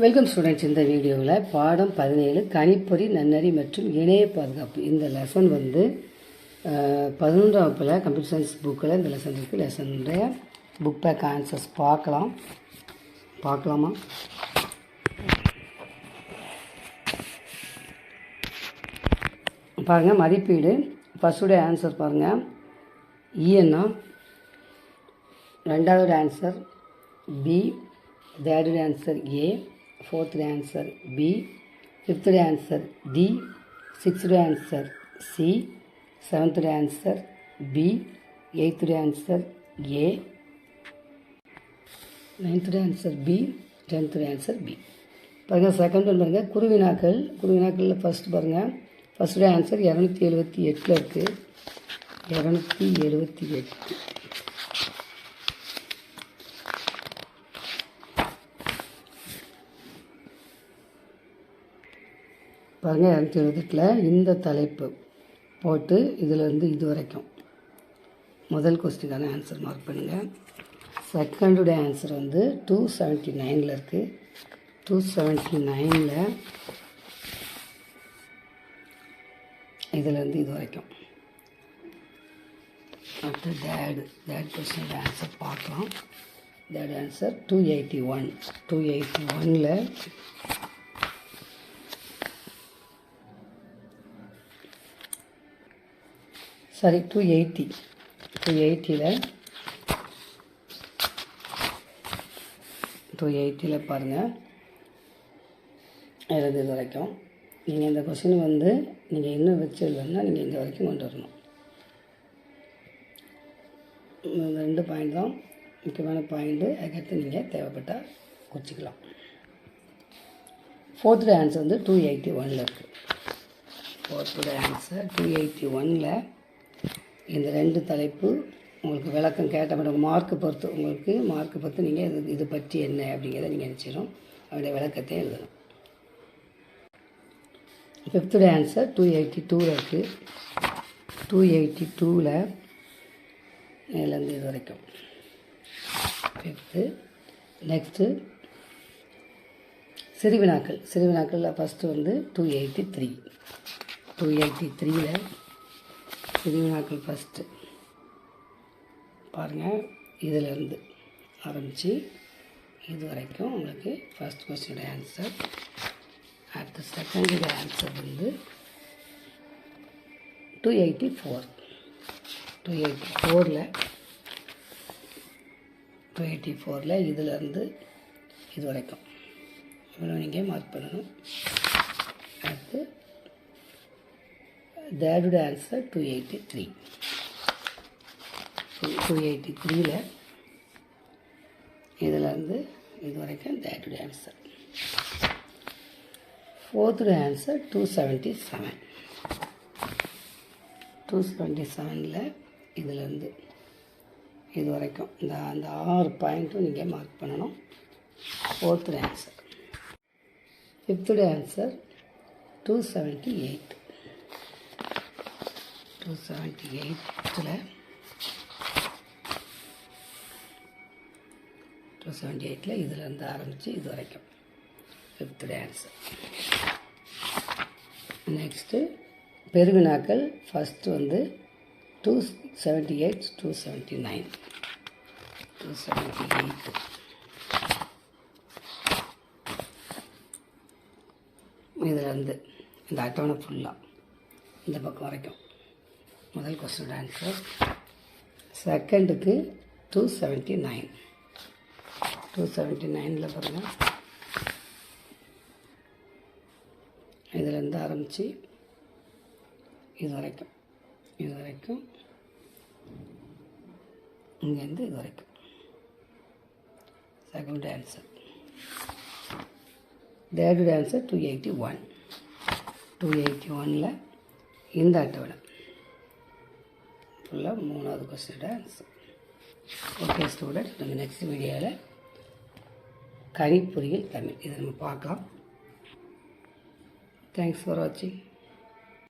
Welcome students இந்த வீடியோவில் பாடம் பதினேழு கணிப்பொறி நன்னறி மற்றும் இணைய பாதுகாப்பு. இந்த லெசன் வந்து பதினொன்றாம் வகுப்பில் கம்ப்யூட்டர் சயின்ஸ் புக்கில் இந்த லெசன் இருக்குது லெசனுடைய புக் பேக் ஆன்சர்ஸ் பார்க்கலாம். பார்க்கலாமா? பாருங்கள் மதிப்பீடு. ஃபஸ்ட்டுடைய ஆன்சர் பாருங்கள் இஎன்னா e ரெண்டாவது answer B third answer A fourth answer B fifth answer D sixth answer C seventh answer B eighth answer A ninth answer B tenth answer B பாருங்கள் second one பாருங்கள் குருவினாக்கள் குருவினாக்களில் ஃபஸ்ட் பாருங்கள் first answer இரநூத்தி எழுபத்தி எட்டில் இருக்குது இரநூத்தி எழுபத்தி எட்டு. பாருங்கள் இரநூத்தி எழுபத்தெட்டில் இந்த தலைப்பு போட்டு இதிலேருந்து இது வரைக்கும். முதல் கொஸ்டினுக்கான ஆன்சர் மார்க் பண்ணுங்கள் செகண்டுடைய ஆன்சர் வந்து டூ செவன்ட்டி நைனில் இருக்குது டூ செவன்ட்டி நைனில் இதிலேருந்து இது வரைக்கும். அடுத்து டேடு தேட் கொஸ்டினோட ஆன்சர் பார்க்கலாம். தேட் answer two eighty one two eighty ஒனில் சாரி டூ எயிட்டி டூ எயிட்டியில் டூ எயிட்டியில் பாருங்கள் இருந்து இது வரைக்கும். நீங்கள் இந்த கொஷின் வந்து நீங்கள் இன்னும் வச்சிருந்தோம்னா நீங்கள் இந்த வரைக்கும் கொண்டு வரணும். இந்த ரெண்டு பாயிண்ட் தான். முக்கியமான பாயிண்ட்டு அதுக்கடுத்து நீங்கள் தேவைப்பட்டால் குறிச்சிக்கலாம். ஃபோர்த்து ஆன்சர் வந்து டூ எயிட்டி ஒனில் இருக்குது ஃபோர்த்தோட ஆன்சர் டூ எயிட்டி ஒனில் இந்த ரெண்டு தலைப்பு உங்களுக்கு விளக்கம் கேட்ட மாதிரி மார்க்கு பொறுத்து உங்களுக்கு மார்க்கு பொறுத்து நீங்கள் இது இது பற்றி என்ன அப்படிங்கிறத நீங்கள் நினச்சிடும் அதோடைய விளக்கத்தை எழுதணும் ஃபிஃப்த்து ஆன்சர் டூ எயிட்டி டூவில் இருக்குது டூ எயிட்டி டூவில் மேலேருந்து இது வரைக்கும். ஃபிஃப்த்து நெக்ஸ்ட்டு சிறுவினாக்கள். சிறுவினாக்களில் ஃபஸ்ட்டு வந்து two eighty three two eighty த்ரீயில் சிறுவினாக்கள் ஃபஸ்ட்டு பாருங்கள் இதிலேருந்து ஆரம்பித்து இது வரைக்கும் உங்களுக்கு ஃபஸ்ட் கொஸ்டினோட ஆன்சர் அடுத்த செகண்டோட ஆன்சர் வந்து two eighty four two eighty ஃபோரில் டூ எயிட்டி ஃபோரில் இதிலேருந்து இது வரைக்கும். இவ்வளோ நீங்கள் மார்க் பண்ணணும். அடுத்து தேர்டோட answer two eighty three two eighty த்ரீயில் இதிலேருந்து இது வரைக்கும் தேர்டோட answer ஃபோர்த்தோட answer two seventy seven two seventy செவனில் இதிலேருந்து இது வரைக்கும் இந்த அந்த ஆறு பாயிண்ட்டும் நீங்கள் மார்க் பண்ணணும். Fourth answer fifth answer two seventy eight two seventy எயிட்டில் டூ செவன்ட்டி எயிட்டில் இதிலேருந்து ஆரம்பித்து இது வரைக்கும். ஃபிஃப்த் டான்ஸு நெக்ஸ்ட்டு பெருவினாக்கள். ஃபஸ்ட்டு வந்து two seventy eight two seventy nine two seventy eight இதுலேருந்து இந்த அட்டவணை ஃபுல்லாக இந்த பக்கம் வரைக்கும். முதல் கொஸ்டின் ஆன்சர் செகண்டுக்கு two seventy nine two seventy நைனில் பாருங்கள் இதிலேருந்து ஆரம்பித்து இது வரைக்கும் இது வரைக்கும் இங்கேருந்து இது வரைக்கும். Second answer third answer two eighty one two eighty ஒனில் இந்த அட்டவணை. ஃபுல்லாக மூணாவது கொஸ்டினோட ஆன்சர் ஓகே ஸ்டூடெண்ட் நம்ம நெக்ஸ்ட் வீடியோவில் கணிப்பொறியில் தமிழ். இதை நம்ம பார்க்கலாம். தேங்க்ஸ் ஃபார் வாட்சிங்